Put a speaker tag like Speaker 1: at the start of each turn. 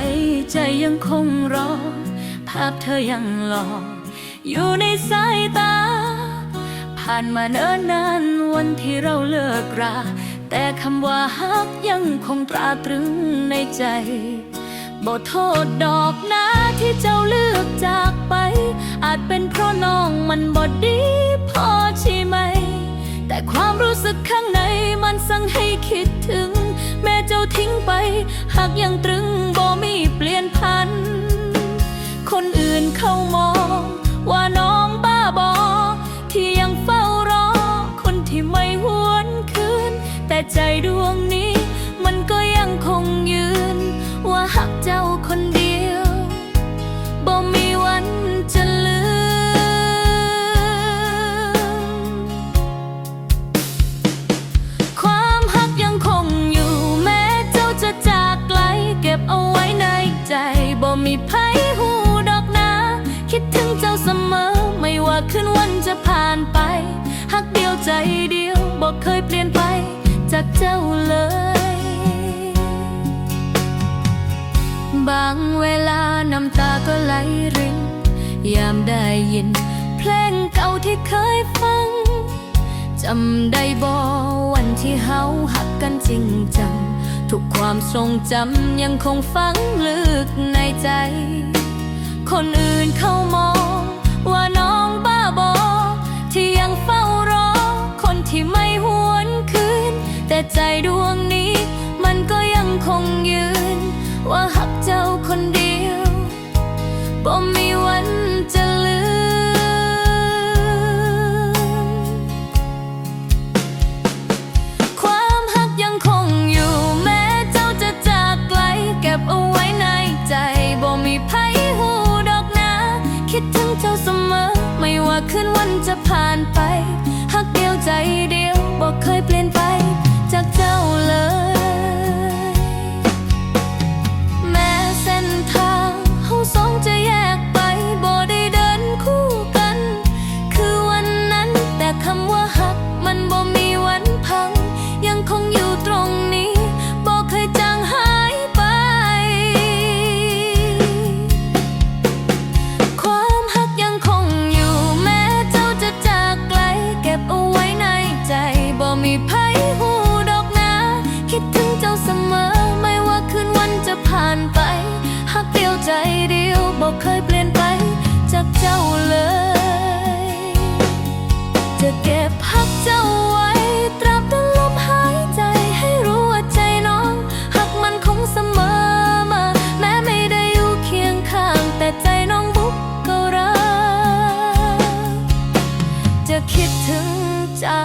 Speaker 1: ใสใจยังคงรอ ภาพเธอยังหลออยู่ในสายตา ผ่านมาเนิ่นนานวันที่เราเลิกรา แต่คำว่าฮักยังคงตราตรึงในใจบ่โทษดอกนะที่เจ้าเลือกจากไป อาจเป็นเพราะน้องมันบ่ดีพอใช่ไหม แต่ความรู้สึกข้างในมันสั่งให้ ทิ้งไปหากยังตรึงบ่มีเปลี่ยนพัน คนอื่นเขามอง ว่าน้องบ้าบอ ที่ยังเฝ้ารอ คนที่ไม่หวนคืน แต่ใจดวงนี้ มันก็ยังคงยืน ว่าหักเจ้า มีไผหูดอกนะ คิดถึงเจ้าเสมอ ไม่ว่าคืนวันจะผ่านไป หักเดียวใจเดียวบอกเคยเปลี่ยนไปจากเจ้าเลย บางเวลาน้ำตาก็ไหลริน ยามได้ยิน เพลงเก่าที่เคยฟังจำได้บอวันที่เฮาหักกันจริงจัง ทุกความทรงจำยังคงฝังลึกในใจ คนอื่นเขามองว่าน้องบ้าบอ ที่ยังเฝ้ารอ คนที่ไม่หวนคืน แต่ใจดวงนี้มันก็ยังคงยืน ว่าหักเจ้าคนเดียวบ่มีวัน เสมอ ไม่ว่าคืนวันจะผ่านไปหักเดียวใจเดียวบอกเคยเปลี่ยนไปจากเจ้า บอกเคยเปลี่ยนไปจากเจ้าเลย จะเก็บหักเจ้าไว้ตราบจนลมหายใจให้รู้ว่าใจน้องหักมันคงเสมอมา แม้ไม่ได้อยู่เคียงข้าง แต่ใจน้องบุกก็รักจะคิดถึงเจ้า